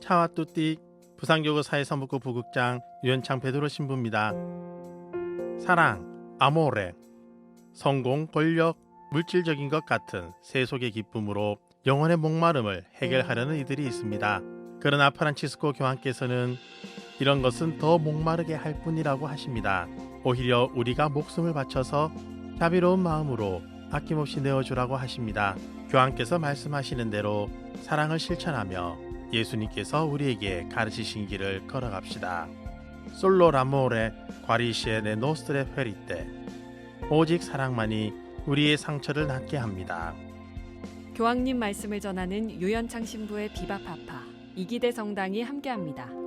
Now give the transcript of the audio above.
차와 뚜띠 부산교구사의 선북구 부극장 유현창 베드로 신부입니다. 사랑, 아모레, 성공, 권력, 물질적인 것 같은 세속의 기쁨으로 영혼의 목마름을 해결하려는 이들이 있습니다. 그러나 프란치스코 교황께서는 이런 것은 더 목마르게 할 뿐이라고 하십니다. 오히려 우리가 목숨을 바쳐서 자비로운 마음으로 아낌없이 내어주라고 하십니다. 교황께서 말씀하시는 대로 사랑을 실천하며 예수님께서 우리에게 가르치신 길을 걸어갑시다. 솔로 라모레 과리시에 네 노스트레 페리테 오직 사랑만이 우리의 상처를 낫게 합니다. 교황님 말씀을 전하는 유연창 신부의 비바파파 이기대 성당이 함께합니다.